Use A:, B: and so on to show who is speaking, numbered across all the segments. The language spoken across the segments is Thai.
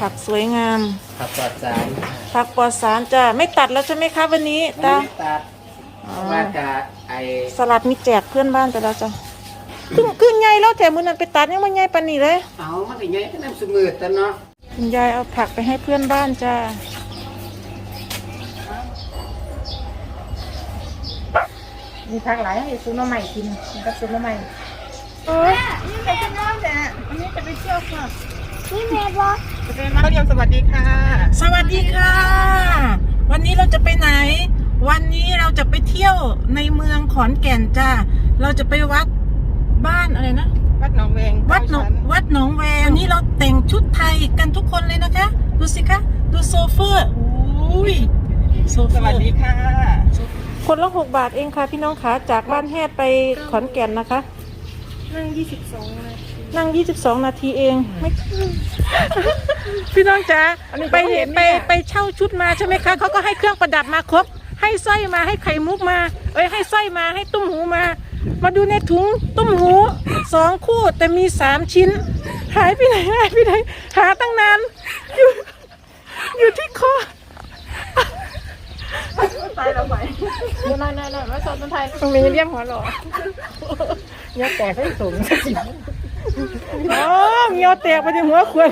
A: ผักสวยงาม
B: ผักปลอดสาร
A: ผักปลอดสารจ้ะไม่ตัดแล้วใช่ไหมคะวันนี้
B: มัน
A: ตา
B: ไม่ตัดว่าจะไอ
A: สลัดมีแจกเพื่อนบ้านไปแล้วจ้ะขึ้นขึ้นใหญ่แล้วแต่มือนั้นไปตัดยังมันใหญ่ปานนี้เลย
B: เอามันถึงไงก็น้ำสมือแต่เนาะ
A: คุณยายเอาผักไปให้เพื่อนบ้านจ้า
C: มีผักหลายให้ซุปน้ำใหม่กินกินกับซุปน้ำใหม่
A: เอ้ย
C: นี่ไปกันน้ำแต่อันนี้จะไปเที่ยวค่ะ
D: นี่แม่บอก
C: จะไปมาเรียนสวัสดีค่ะ
A: สวัสดีค่ะ วันนี้เราจะไปไหน วันนี้เราจะไปเที่ยวในเมืองขอนแก่นจ้าเราจะไปวัดบ้านอะไรนะ
C: วัดหนองแวง
A: วัดหนองวัดหนองแวงวันนี้เราแต่งชุดไทยกันทุกคนเลยนะคะ ดูสิคะดูโซเฟอร์อุ้ยโซเฟ
C: ส
A: อร์
C: วัสดีค่ะ
A: คนละหกบาทเองค่ะพี่น้องคะจากบ้านแฮดไปขอนแก่นนะคะ
C: นั่งยี่สิบสองเลย
A: นั่ง 22 นาทีเองไม่พี่น้องจ๋าไปไปไปเช่าชุดมาใช่ไหมคะเขาก็ให้เครื่องประดับมาครบ ให้สร้อยมาให้ไข่มุกมา เอ้ยให้สร้อยมาให้ตุ้มหูมา มาดูในถุงตุ้มหูสองคู่แต่มีสามชิ้น หายไปไหนหายไปไหนหาตั้งนานอยู่อยู่ที่คอ
C: ตายเราไปน้อยน้อยน้อยมาสอนคนไทยตรงนี้เรียกหัวหล่อยักแตกให้สูง
A: อ๋อเงียวแตกไปที่หัวขวด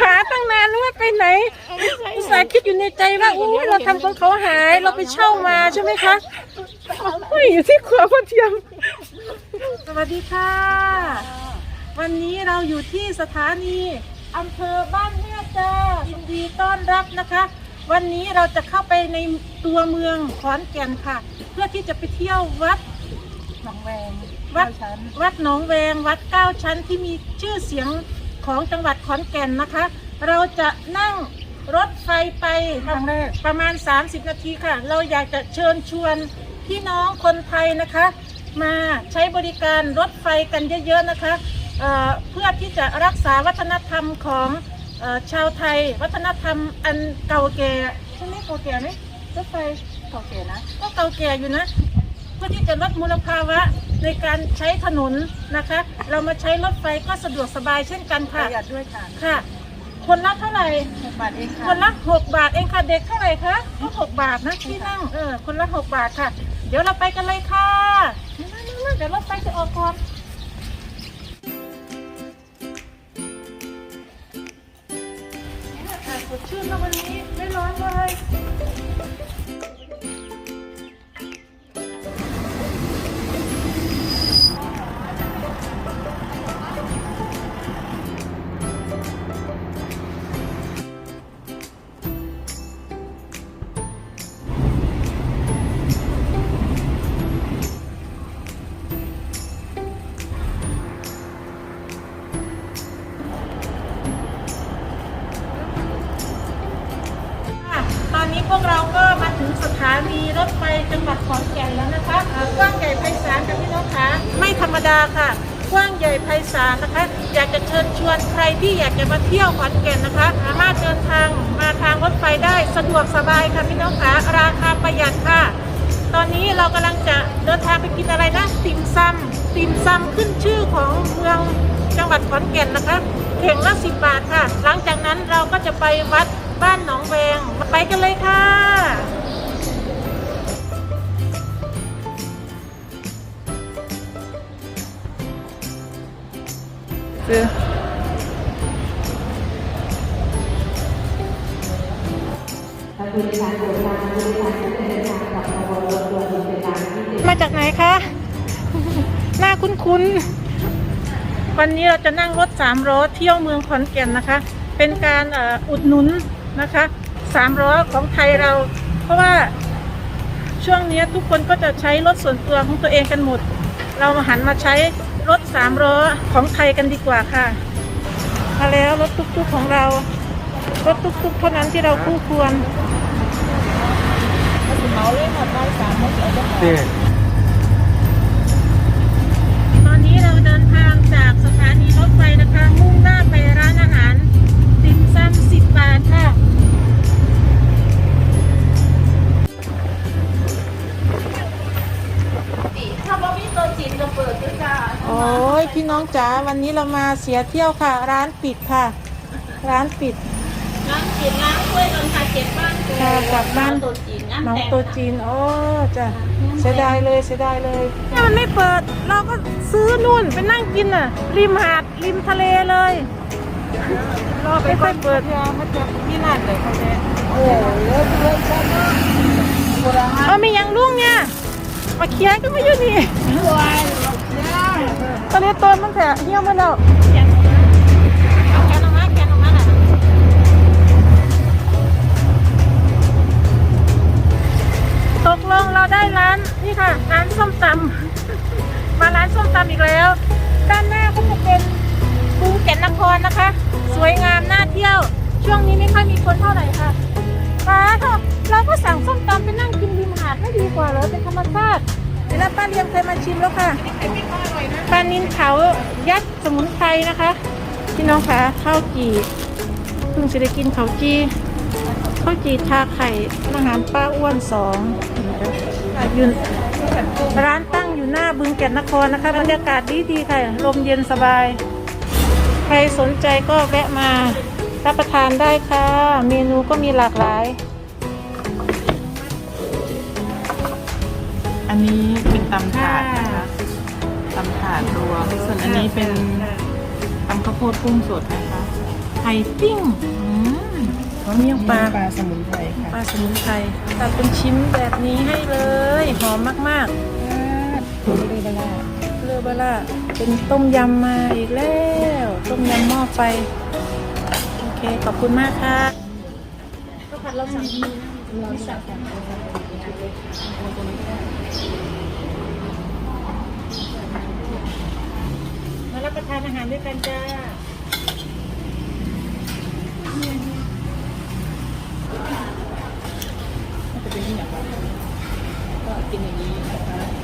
A: หาตั้งนานแล้วไม่ไปไหนอุตส่าห์คิดอยู่ในใจว่าอู้เราทำของเขาหายเราไปเช่ามาใช่ไหมคะเฮ้ยอยู่ที่ขวาพ่อเทียม สวัสดีค่ะ วันนี้เราอยู่ที่สถานีอำเภอบ้านแม่จ้ายินดีต้อนรับนะคะ วันนี้เราจะเข้าไปในตัวเมืองขอนแก่นค่ะ เพื่อที่จะไปเที่ยววัด
C: หนองแวง
A: วัด
C: ชั้น
A: วัดหนองแวง วัดเก้าชั้นที่มีชื่อเสียงของจังหวัดขอนแก่นนะคะ เราจะนั่งรถไฟไป
C: ครั้งแรก
A: ประมาณ 30 นาทีค่ะ เราอยากจะเชิญชวนพี่น้องคนไทยนะคะ มาใช้บริการรถไฟกันเยอะๆนะคะเอ่อเพื่อที่จะรักษาวัฒนธรรมของเออ ชาวไทย วัฒนธรรมอันเก่าแก่ใช่ไหมเก่าแก่ไหมรถไฟ
C: โอเคนะ
A: ก็เก่าแก่อยู่นะ เพื่อที่จะลดมลภาวะในการใช้ถนนนะคะ เรามาใช้รถไฟก็สะดวกสบายเช่นกัน
C: ป
A: ค่ะ
C: ระหยัดด้วยค่ะ
A: ค่ะ คนละเท่าไหร่
C: หกบาทเองค่ะ
A: คนละหกบาทเองค่ะเด็กเท่าไหร่คะก็หกบาทนะที่นั่งเออคนละหกบาทค่ะ เดี๋ยวเราไปกันเลยค่ะนั่นๆๆเดี๋ยวรถไฟจะออกก่อนากาศส พวกเราก็มาถึงสถานีรถไฟจังหวัดขอนแก่นแล้วนะคะกว้างใหญ่ไพศาลค่ะพี่น้องคะไม่ธรรมดาค่ะกว้างใหญ่ไพศาลนะคะ อยากจะเชิญชวนใครที่อยากจะมาเที่ยวขอนแก่นนะคะ สามารถเดินทางมาทางรถไฟได้สะดวกสบายค่ะพี่น้องคะราคาประหยัดค่ะ ตอนนี้เรากำลังจะเดินทางไปกินอะไรนะติ่มซำติ่มซำขึ้นชื่อของเมืองจังหวัดขอนแก่นนะคะเข่งละสิบบาทค่ะ หลังจากนั้นเราก็จะไปวัดบ้านหนองแวงไปกันเลยค่ะ ซื้อมาจากไหนคะ หน้าคุ้นๆ วันนี้เราจะนั่งรถสามล้อเที่ยวเมืองขอนแก่นนะคะ เป็นการเอ่ออุดหนุนนะคะสามล้อของไทยเรา เพราะว่าช่วงนี้ทุกคนก็จะใช้รถส่วนตัวของตัวเองกันหมด เรามาหันมาใช้ รถสามล้อของไทยกันดีกว่าค่ะ มาแล้วรถตุ๊กๆของเรา รถตุ๊กๆเท่านั้นที่เราคู่ควร
C: เมาเลยหมดได้สามโมงเช้าจะ
B: เนี่ย
A: ตอนนี้เราเดินทางจากสถานีรถไฟนะคะ มุ่งหน้าไปร้านอาหารติ่มซำสิบบาทค่ะ
B: อ
C: จะเปิดด้วยจ้า
A: โอ้ ยพี่น้องจ๋าวันนี้เรามาเสียเที่ยวค่ะ ร้านปิดค่ะ ร้านปิด
C: ล้างกินล้างถ้วยจนขาเจ็บบ้าง
A: ค่ะกลับบ้าน
C: ตัวจีน
A: น้องตัวจีนโอ้จ้ะเสียดายเลยเสียดายเลยเนี่ยมันไม่เปิด เราก็ซื้อนู่นไปนั่งกินอะ ริมหาดริมทะเลเลยรอไปค่อยเปิดยามันจะพี่นาดเลยเขาแท้โอ้เลยเลยใช่ไหมเอามียังลุงเนี่ยมาเคลียร์ก็ไม่อยู่นี่ ตอนนี้ต้นมันแผลเหี่ยวหมาแล้ว
C: เอา
A: วจีเพิ่งจะได้กินข้าวจีข้าวจีทาไข่อาหารป้าอ้วนสองอยู่ร้านตั้งอยู่หน้าบึงแก่นนครนะคะ บรรยากาศดีดีค่ะ ลมเย็นสบาย ใครสนใจก็แวะมารับประทานได้ค่ะ เมนูก็มีหลากหลาย
D: อันนี้เป็นตำถาดนะคะตำถาดรวมส่วนอันนี้เป็นตำข้าวโพดกุ้งสดนะ คะ
A: ไข่ปิ้งอืมเมี่ยงปลา
D: ปลาสมุนไพรค่ะ
A: ปลาสมุนไพรตัดเป็นชิ้นแบบนี้ให้เลย หอมมาก
D: ตัวเล็กๆละ
A: ๆเลือบล่าเป็นต้มยำมาอีกแล้ว ต้มยำหม้อไฟ โอเค ขอบคุณมากค่ะก็ผัดเราสั่งดีนะมารับประทานอาหารด้วยกันจ้า
D: จะเป็ นที่ไหนบ้างก็กินอย่างนี้นะคะ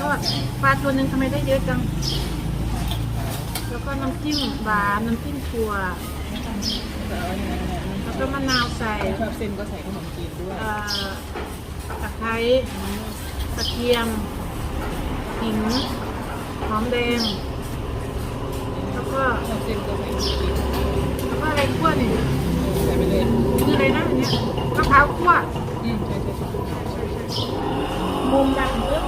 A: ทอดปลาตัวหนึ่งทำไมได้เยอะจัง แล้วก็น้ำจิ้มหวานน้ำจิ้มถั่ว
D: ก็เอาอย่างนั้นแหละ
A: แล้วก็มะนาวใส่
D: ชอบเส้นก็ใส่ขนมจีนด้วย
A: เอ่อตะไคร้กระเทียมขิงหอมแดง แล้วก็
D: ชอบเส้นก็ใส่ขนมจีน
A: แล้วก็อะไรคั่วนี่
D: ใส่ไปเลย
A: คืออะไรนะอันเนี้ยมะพร้าวคั่ว
D: อืมใช่ใช่ใช่
A: มุมดังเยอะ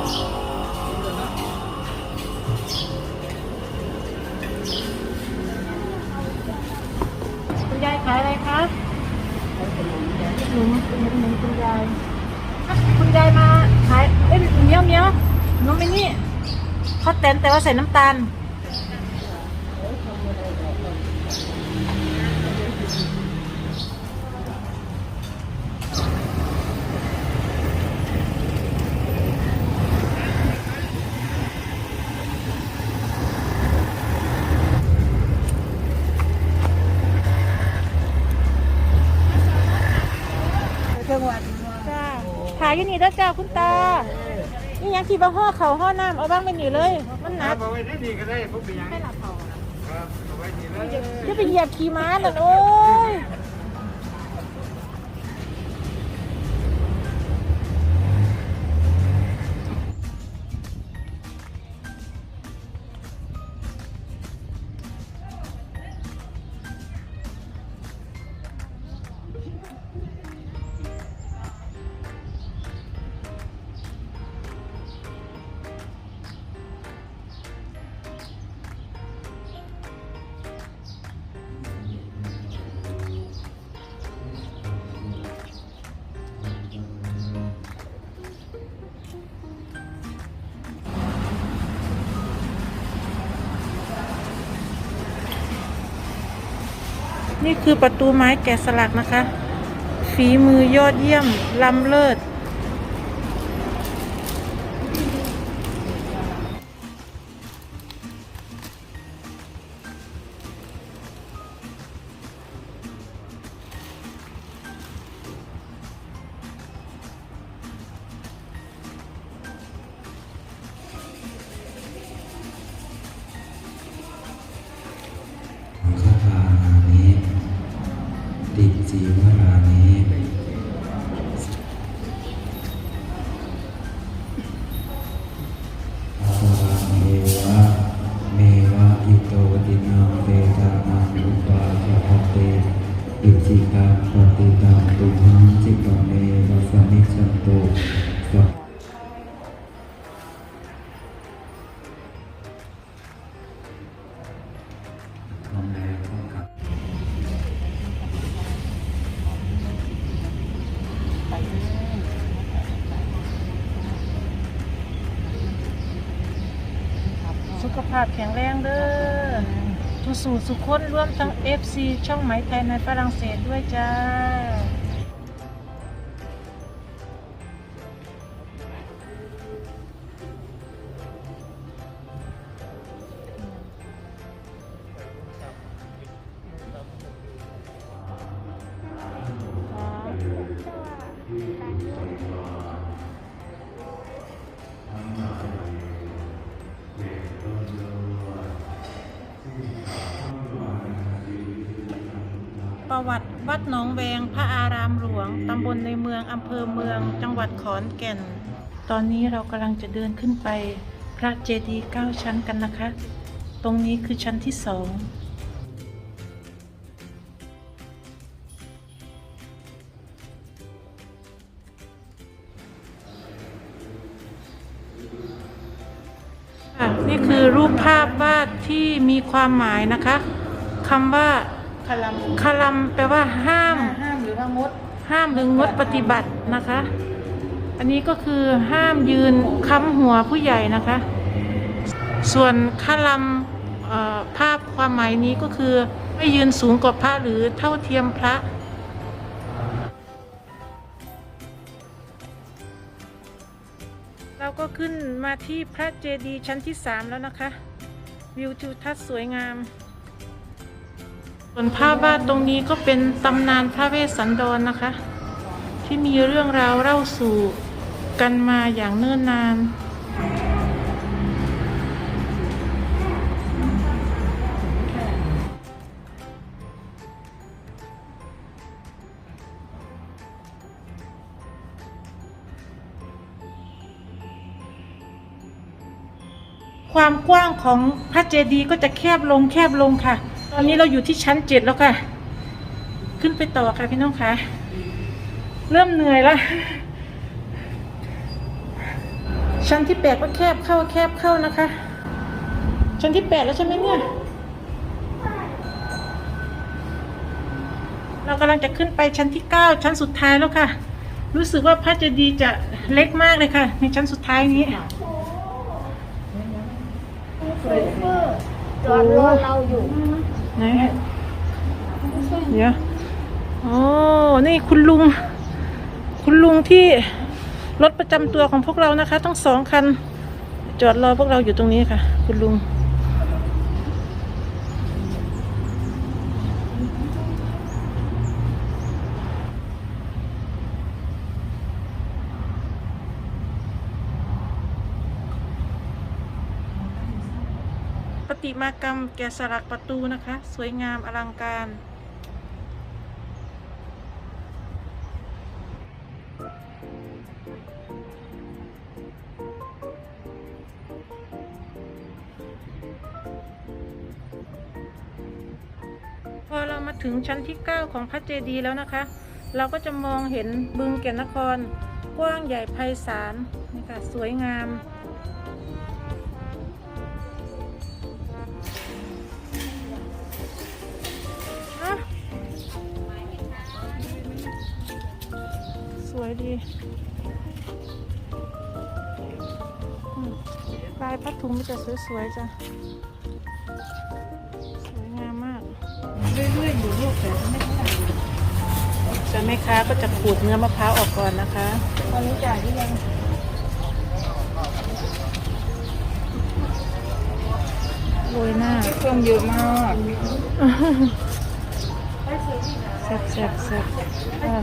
A: คุณยายขายอะไรคะหนูหนูหนูคุณยายอะคุณยายมาขาย เอ้ยเมียวเมียวน้องมินี่เขาเต็มแต่ว่าใส่น้ำตาล
B: จังหวัด
A: จ้าขายอยู่นี่แล้วจ้าคุณตา นี่ยังขี่บะห่อเขาห่อน้ำเอาบ้างไปหนีเลย มันหนัก
B: เอาไว้ได้ดีก็ได้พวกเป็นยัง
A: ให้หลับเขา
B: ครับเอาไว้ดีเลย
A: จะไปเหยียบขี่ม้าน่ะโอ้ย นี่คือประตูไม้แกะสลักนะคะ ฝีมือยอดเยี่ยมล้ำเลิศ
E: อิจิตังปฏิตัง ทุก
A: คนร่วมทั้ง FC ช่องไหมไทยในฝรั่งเศสด้วยจ้า หนองแวงพระอารามหลวง ตำบลในเมืองอำเภอเมือง จังหวัดขอนแก่น ตอนนี้เรากำลังจะเดินขึ้นไป พระเจดีย์เก้าชั้นกันนะคะ ตรงนี้คือชั้นที่สองนี่คือรูปภาพวาดที่มีความหมายนะคะคำว่า
C: ลัม
A: คาลัมแปลว่าห้าม
C: ห้ามหรือว่างด
A: ห้ามหรืองดปฏิบัตินะคะ อันนี้ก็คือห้ามยืนค้ำหัวผู้ใหญ่นะคะ ส่วนคาลัมเอ่อภาพความหมายนี้ก็คือไม่ยืนสูงกว่าพระหรือเท่าเทียมพระเราก็ขึ้นมาที่พระเจดีย์ชั้นที่ 3 แล้วนะคะ วิวทิวทัศน์สวยงาม ส่วนภาพวาดตรงนี้ก็เป็นตำนานพระเวสสันดรนะคะ ที่มีเรื่องราวเล่าสู่กันมาอย่างเนิ่นนานความกว้างของพระเจดีย์ก็จะแคบลงแคบลงค่ะ ตอนนี้เราอยู่ที่ชั้นเจ็ดแล้วค่ะ ขึ้นไปต่อค่ะพี่น้องคะเริ่มเหนื่อยแล้วชั้นที่แปดก็แคบเข้าแคบเข้านะคะ ชั้นที่แปดแล้วใช่ไหมเนี่ย เรากำลังจะขึ้นไปชั้นที่เก้าชั้นสุดท้ายแล้วค่ะ รู้สึกว่าพระเจดีย์จะเล็กมากเลยค่ะ ในชั้นสุดท้ายนี้
C: จอดรอเราอยู่
A: ไหนเดี๋ยวโอ้นี่คุณลุง คุณลุงที่รถประจำตัวของพวกเรานะคะ ต้องสองคัน จอดรอพวกเราอยู่ตรงนี้ค่ะ คุณลุง ปฏิมากรรมแกะสลักประตูนะคะ สวยงามอลังการ พอเรามาถึงชั้นที่ 9 ของพระเจดีย์แล้วนะคะ เราก็จะมองเห็นบึงแก่นนคร กว้างใหญ่ไพศาลนี่ค่ะสวยงาม วยดีอืมลายผ้าถุงมันจะสวยๆจ้ะ สวยงามมาก เรื่อยๆอยู่ลูกแต่ไม่เท่าไหร่แต่แม่ค้าก็จะขูดเนื้อมะพร้าวออกก่อนนะคะ
C: ตอนนี้จ่ายที่ยัง
A: โรยหน้า
C: เครื่องเยอะมาก
A: แซ่บแซ่บแซ่บ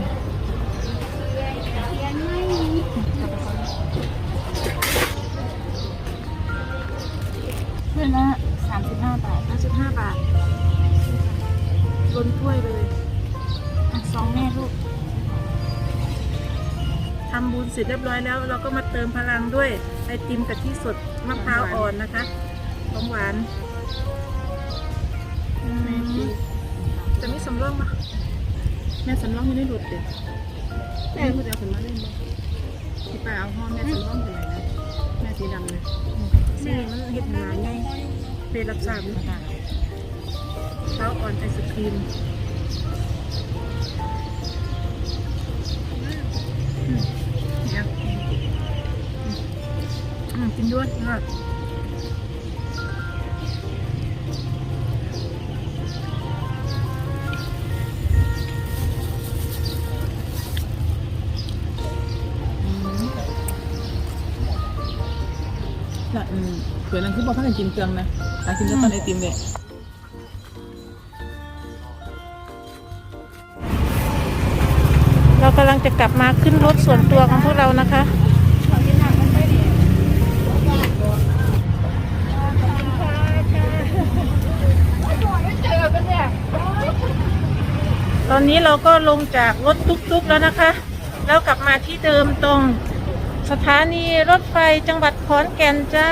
A: อ่า
C: เพื่อนละสามสิบห้าบาท
A: ห้าสิบห้าบาทล้นถ้วยเลย
C: อะสองแม่ลูก
A: ทำบุญเสร็จเรียบร้อยแล้ว เราก็มาเติมพลังด้วยไอติมกะทิสดมะพร้าวอ่อนนะคะของหวานอืมจะมีสำรองปะ
D: แม่สำรองไม่ได้หลุดเด็ดแม่พูดเดียวถึงมาเล่นบ่ที่ป้าเอาห้องแม่สำรองไปไหนนะแม่สีดำเล ย
A: นี่มันเห็ดหนาไงเป็นรับสามมะเท้าอ่อนไอศครีมอืมเนี่ยอืมกินด้วยนะ
D: น่ะอืมเผื่อนั้นคือบอกถ้ากันกินเครื่องนะหากินแล้วตอนไอติมเลย
A: เรากำลังจะกลับมาขึ้นรถส่วนตัวของพวกเรานะคะ ตอนนี้เราก็ลงจากรถตุ๊กๆแล้วนะคะ แล้วกลับมาที่เดิมตรง สถานีรถไฟจังหวัดขอนแก่นจ้า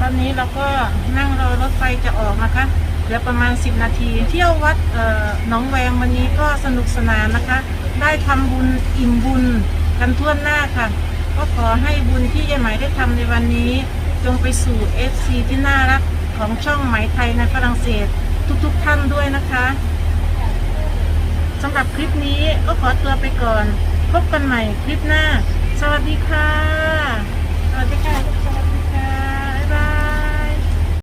A: ตอนนี้เราก็นั่งรอรถไฟจะออกนะคะเหลือประมาณ 10 นาที เที่ยววัดเอ่อหนองแวงวันนี้ก็สนุกสนานนะคะ ได้ทำบุญอิ่มบุญกันทั่วหน้าค่ะ ก็ขอให้บุญที่ยายไหมได้ทำในวันนี้ จงไปสู่ FC ที่น่ารักของช่องไหมไทยในฝรั่งเศสทุกๆท่านด้วยนะคะสำหรับคลิปนี้ก็ขอตัวไปก่อน พบกันใหม่คลิปหน้า สวัสดีค่ะ สวัสดีค่ะ